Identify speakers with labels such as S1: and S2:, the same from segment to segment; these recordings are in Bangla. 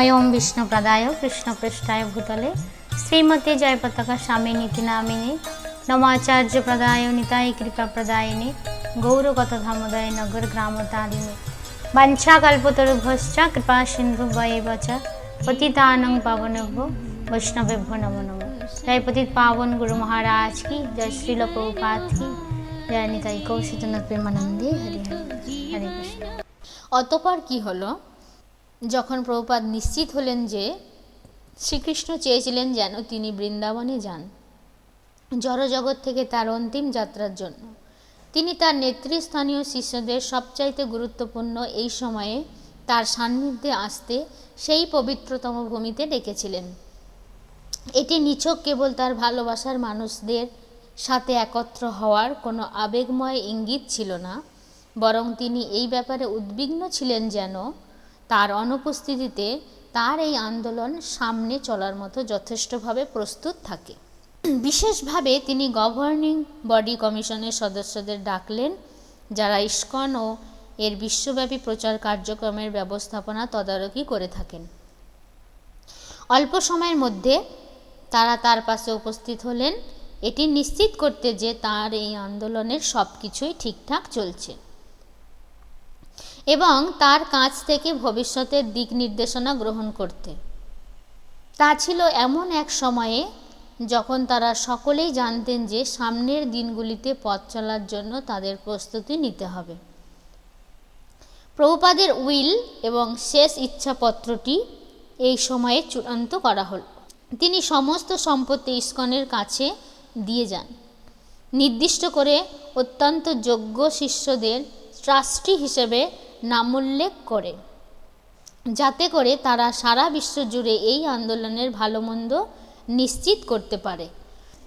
S1: নমোয়ম বিষ্ণুপ্রদায় কৃষ্ণপৃষ্ঠায় ভূতলে শ্রীমতী জয়পতাকা স্বামী নীতি নামিনী নমাচার্য প্রদায় নিতাই কৃপা প্রদায়িনী গৌরগত ধামোদয় নগর গ্রাম তারিণী বাঞ্ছা কল্পতরুভশ্চ কৃপা সিন্ধু বয়েব চ পতিতানং পাবনভ্য বৈষ্ণবেভ্য নমো নমো জয় পতিত পাবন গুরু মহারাজ কি জয় শ্রীল কি জয় নিতাই কৌশিতনাথ প্রেমানন্দে হরি হরি হরে কৃষ্ণ
S2: অতপর কি হলো যখন প্রভুপাদ নিশ্চিত হলেন যে শ্রীকৃষ্ণ চেয়েছিলেন যেন তিনি বৃন্দাবনে যান, জড়জগৎ থেকে তার অন্তিম যাত্রার জন্য। তিনি তার নেতৃস্থানীয় শিষ্যদের সবচাইতে গুরুত্বপূর্ণ এই সময়ে তার সান্নিধ্যে আসতে সেই পবিত্রতম ভূমিতে ডেকেছিলেন। এটি নিছক কেবল তার ভালোবাসার মানুষদের সাথে একত্র হওয়ার কোনো আবেগময় ইঙ্গিত ছিল না, বরং তিনি এই ব্যাপারে উদ্বিগ্ন ছিলেন যেন তার অনুপস্থিতিতে তার এই আন্দোলন সামনে চলার মতো যথেষ্টভাবে প্রস্তুত থাকে। বিশেষভাবে তিনি গভর্নিং বডি কমিশনের সদস্যদের ডাকলেন, যারা ইস্কন ও এর বিশ্বব্যাপী প্রচার কার্যক্রমের ব্যবস্থাপনা তদারকি করে থাকেন। অল্প সময়ের মধ্যে তারা তার পাশে উপস্থিত হলেন। এটি নিশ্চিত করতে যে তার এই আন্দোলনের সব কিছুই ঠিকঠাক চলছে। এবং তার কাছ থেকে ভবিষ্যতের দিক নির্দেশনা গ্রহণ করতে। তা ছিল এমন এক সময়ে যখন তারা সকলেই জানতেন যে সামনের দিনগুলিতে পথ চলার জন্য তাদের প্রস্তুতি নিতে হবে। প্রভুপাদের উইল এবং শেষ ইচ্ছাপত্রটি এই সময়ে চূড়ান্ত করা হল। তিনি সমস্ত সম্পত্তি ইস্কনের কাছে দিয়ে যান। নির্দিষ্ট করে অত্যন্ত যোগ্য শিষ্যদের ট্রাস্টি হিসেবে নামোল্লেখ করে। যাতে করে তারা সারা বিশ্ব জুড়ে এই আন্দোলনের ভালো মন্দ নিশ্চিত করতে পারে।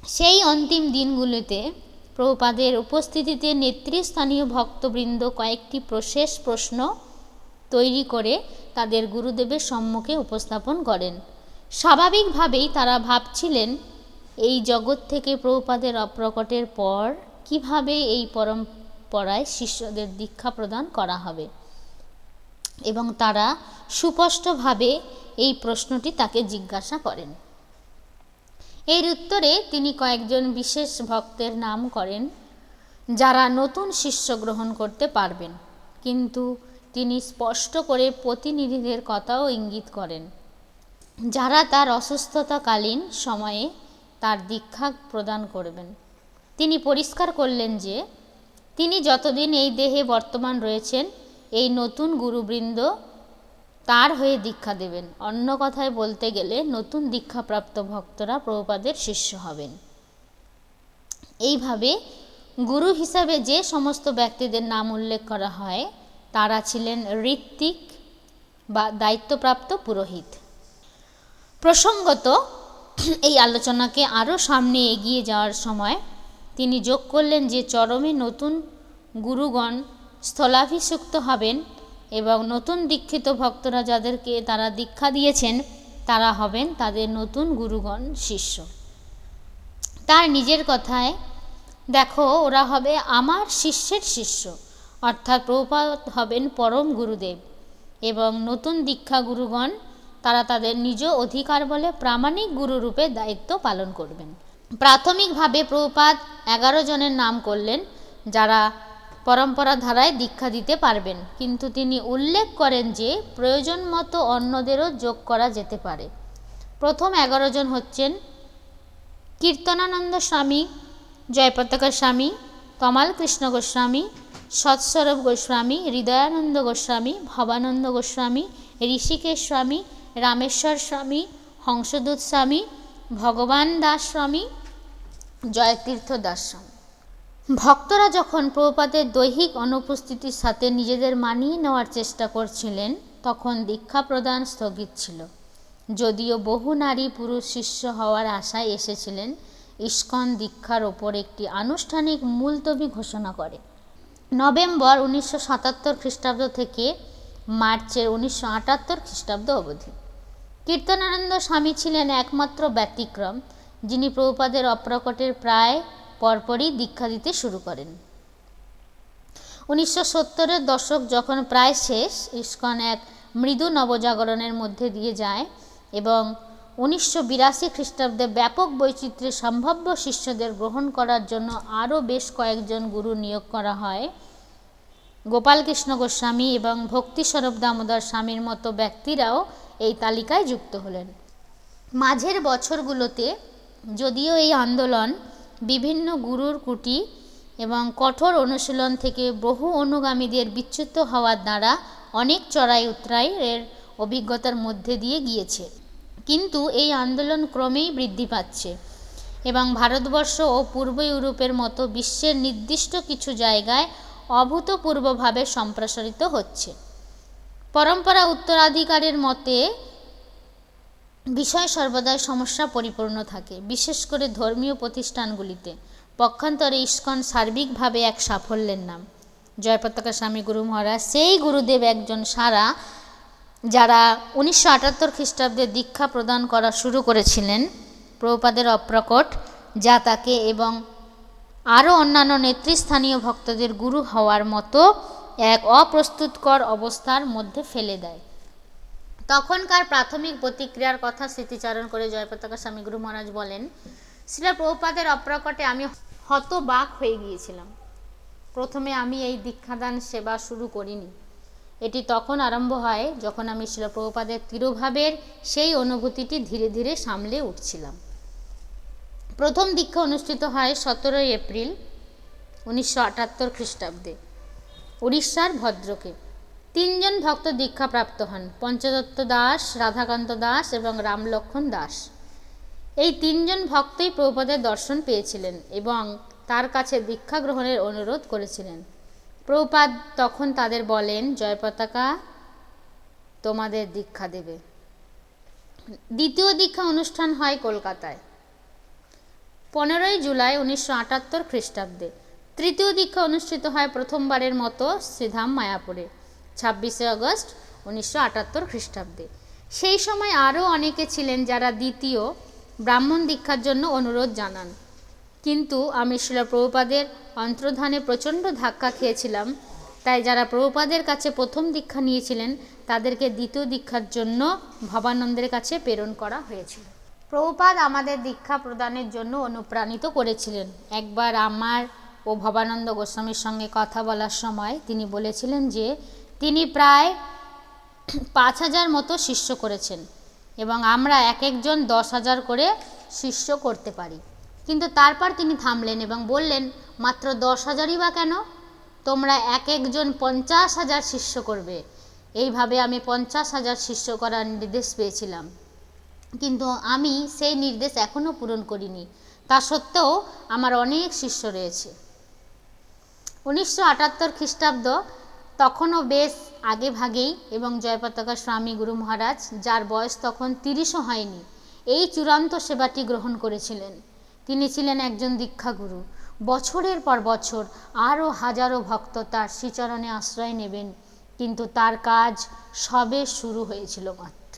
S2: সেই অন্তিম দিনগুলিতে প্রভুপাদের উপস্থিতিতে নেতৃস্থানীয় ভক্তবৃন্দ কয়েকটি প্রশেষ প্রশ্ন তৈরি করে তাদের গুরুদেবের সম্মুখে উপস্থাপন করেন। স্বাভাবিকভাবেই তারা ভাবছিলেন, এই জগৎ থেকে প্রভুপাদের অপ্রকটের পর কীভাবে এই পরম্পরায় শিষ্যদের দীক্ষা প্রদান করা হবে? এবং তারা সুস্পষ্টভাবে এই প্রশ্নটি তাকে জিজ্ঞাসা করেন। এর উত্তরে তিনি কয়েকজন বিশেষ ভক্তের নাম করেন, যারা নতুন শিষ্য গ্রহণ করতে পারবেন। কিন্তু তিনি স্পষ্ট করে প্রতিনিধিদের কথাও ইঙ্গিত করেন। যারা তার অসুস্থতাকালীন সময়ে তার দীক্ষা প্রদান করবেন। তিনি পরিষ্কার করলেন যে, তিনি যতদিন এই দেহে বর্তমান রয়েছেন এই নতুন গুরুবৃন্দ তার হয়ে দীক্ষা দেবেন। অন্য কথায় বলতে গেলে নতুন দীক্ষাপ্রাপ্ত ভক্তরা প্রভুপাদের শিষ্য হবেন। এইভাবে গুরু হিসাবে যে সমস্ত ব্যক্তিদের নাম উল্লেখ করা হয়, তারা ছিলেন ঋত্বিক বা দায়িত্বপ্রাপ্ত পুরোহিত। প্রসঙ্গত, এই আলোচনাকে আরও সামনে এগিয়ে যাওয়ার সময় তিনি যোগ করলেন যে চরমে নতুন গুরুগণ স্থলাভিষিক্ত হবেন এবং নতুন দীক্ষিত ভক্তরা যাদেরকে তারা দীক্ষা দিয়েছেন, তারা হবেন তাদের নতুন গুরুগণ, শিষ্য। তার নিজের কথায়, দেখো, ওরা হবে আমার শিষ্যের শিষ্য, অর্থাৎ প্রভুপাদ হবেন পরম গুরুদেব এবং নতুন দীক্ষা গুরুগণ, তারা তাদের নিজ অধিকার বলে প্রামাণিক গুরুরূপে দায়িত্ব পালন করবেন। প্রাথমিকভাবে প্রভুপাদ এগারো জনের নাম করলেন, যারা পরম্পরা ধারায় দীক্ষা দিতে পারবেন। কিন্তু তিনি উল্লেখ করেন যে, প্রয়োজন মতো অন্যদেরও যোগ করা যেতে পারে। প্রথম এগারো জন হচ্ছেন কীর্তনানন্দ স্বামী, জয়পতাকা স্বামী, কমাল কৃষ্ণ গোস্বামী, সৎস্বরূপ গোস্বামী, হৃদয়ানন্দ গোস্বামী, ভবানন্দ গোস্বামী, ঋষিকেশ স্বামী, রামেশ্বর স্বামী, হংসদূত স্বামী, ভগবান দাস স্বামী, জয়তীর্থ দাস স্বামী। ভক্তরা যখন প্রভুপাদের দৈহিক অনুপস্থিতির সাথে নিজেদের মানিয়ে নেওয়ার চেষ্টা করছিলেন, তখন দীক্ষা প্রদান স্থগিত ছিল। যদিও বহু নারী পুরুষ শিষ্য হওয়ার আশায় এসেছিলেন, ইস্কন দীক্ষার ওপর একটি আনুষ্ঠানিক মূলতবি ঘোষণা করে। নভেম্বর উনিশশো সাতাত্তর খ্রিস্টাব্দ থেকে মার্চের উনিশশো আটাত্তর খ্রিস্টাব্দ অবধি। কীর্তনানন্দ স্বামী ছিলেন একমাত্র ব্যতিক্রম, যিনি প্রভুপাদের অপ্রকটের প্রায় পরপরই দীক্ষা দিতে শুরু করেন। উনিশশো সত্তরের দশক যখন প্রায় শেষ, ইস্কন এক মৃদু নবজাগরণের মধ্যে দিয়ে যায় এবং উনিশশো বিরাশি খ্রিস্টাব্দে ব্যাপক বৈচিত্র্যে সম্ভাব্য শিষ্যদের গ্রহণ করার জন্য আরও বেশ কয়েকজন গুরু নিয়োগ করা হয়। গোপালকৃষ্ণ গোস্বামী এবং ভক্তিস্বরূপ দামোদর স্বামীর মতো ব্যক্তিরাও এই তালিকায় যুক্ত হলেন। মাঝের বছরগুলোতে যদিও এই আন্দোলন বিভিন্ন গুরুর কুটি এবং কঠোর অনুশীলন থেকে বহু অনুগামীদের বিচ্যুত হওয়ার দ্বারা অনেক চড়াই উতরাই এর অভিজ্ঞতার মধ্যে দিয়ে গিয়েছে। কিন্তু এই আন্দোলন ক্রমেই বৃদ্ধি পাচ্ছে এবং ভারতবর্ষ ও পূর্ব ইউরোপের মতো বিশ্বের নির্দিষ্ট কিছু জায়গায় অভূতপূর্বভাবে সম্প্রসারিত হচ্ছে। পরম্পরা উত্তরাধিকারের মতে বিষয় সর্বদাই সমস্যা পরিপূর্ণ থাকে, বিশেষ করে ধর্মীয় প্রতিষ্ঠানগুলিতে। পক্ষান্তরে ইস্কন সার্বিকভাবে এক সাফল্যের নাম। জয়পতাকা স্বামী গুরু মহারাজ, সেই গুরুদেব একজন সারা যারা উনিশশো আটাত্তর খ্রিস্টাব্দে দীক্ষা প্রদান করা শুরু করেছিলেন প্রভুপাদের অপ্রকট যা তাকে এবং আরও অন্যান্য নেতৃস্থানীয় ভক্তদের গুরু হওয়ার মতো এক অপ্রস্তুতকর অবস্থার মধ্যে ফেলে দেয়। তখনকার প্রাথমিক প্রতিক্রিয়ার কথা স্মৃতিচারণ করে জয়পতাকা স্বামী গুরু মহারাজ বলেন, শিলা প্রভুপাদের অপ্রকটে আমি হতবাক হয়ে গিয়েছিলাম। প্রথমে আমি এই দীক্ষাদান সেবা শুরু করিনি। এটি তখন আরম্ভ হয় যখন আমি শিল প্রভুপাদের তিরোভাবের সেই অনুভূতিটি ধীরে ধীরে সামলে উঠছিলাম। প্রথম দীক্ষা অনুষ্ঠিত হয় সতেরোই এপ্রিল উনিশশো আটাত্তর খ্রিস্টাব্দে, উড়িষ্যার ভদ্রকে। তিনজন ভক্ত দীক্ষাপ্রাপ্ত হন, পঞ্চদত্ত দাস, রাধাকান্ত দাস এবং রামলক্ষণ দাস। এই তিনজন ভক্তই প্রভুপাদের দর্শন পেয়েছিলেন এবং তার কাছে দীক্ষা গ্রহণের অনুরোধ করেছিলেন। প্রভুপাদ তখন তাদের বলেন, জয় পতাকা তোমাদের দীক্ষা দেবে। দ্বিতীয় দীক্ষা অনুষ্ঠান হয় কলকাতায়। পনেরোই জুলাই উনিশশো আটাত্তর খ্রিস্টাব্দে। তৃতীয় দীক্ষা অনুষ্ঠিত হয় প্রথমবারের মতো শ্রীধাম মায়াপুরে। ছাব্বিশে আগস্ট উনিশশো আটাত্তর খ্রিস্টাব্দে। সেই সময় আরও অনেকে ছিলেন যারা দ্বিতীয় ব্রাহ্মণ দীক্ষার জন্য অনুরোধ জানান। কিন্তু আমি শিলা প্রভুপাদের অন্তর্ধানে প্রচণ্ড ধাক্কা খেয়েছিলাম, তাই যারা প্রভুপাদের কাছে প্রথম দীক্ষা নিয়েছিলেন, তাদেরকে দ্বিতীয় দীক্ষার জন্য ভবানন্দের কাছে প্রেরণ করা হয়েছিল। প্রভুপাদ আমাদের দীক্ষা প্রদানের জন্য অনুপ্রাণিত করেছিলেন। একবার আমার ও ভবানন্দ গোস্বামীর সঙ্গে কথা বলার সময় তিনি বলেছিলেন যে তিনি প্রায় পাঁচ হাজার মতো শিষ্য করেছেন এবং আমরা এক একজন দশ হাজার করে শিষ্য করতে পারি। কিন্তু তারপর তিনি থামলেন এবং বললেন, মাত্র দশ হাজারই বা কেন? তোমরা এক একজন পঞ্চাশ হাজার শিষ্য করবে। এইভাবে আমি পঞ্চাশ হাজার শিষ্য করার নির্দেশ পেয়েছিলাম। কিন্তু আমি সেই নির্দেশ এখনও পূরণ করিনি। তা সত্ত্বেও আমার অনেক শিষ্য রয়েছে। উনিশশো আটাত্তর খ্রিস্টাব্দ তখনও বেশ আগে ভাগেই এবং জয়পতাকা স্বামী গুরু মহারাজ, যার বয়স তখন তিরিশও হয়নি, এই চূড়ান্ত সেবাটি গ্রহণ করেছিলেন। তিনি ছিলেন একজন দীক্ষাগুরু বছরের পর বছর আরও হাজারো ভক্ত তার শ্রীচরণে আশ্রয় নেবেন, কিন্তু তার কাজ সবে শুরু হয়েছিল মাত্র।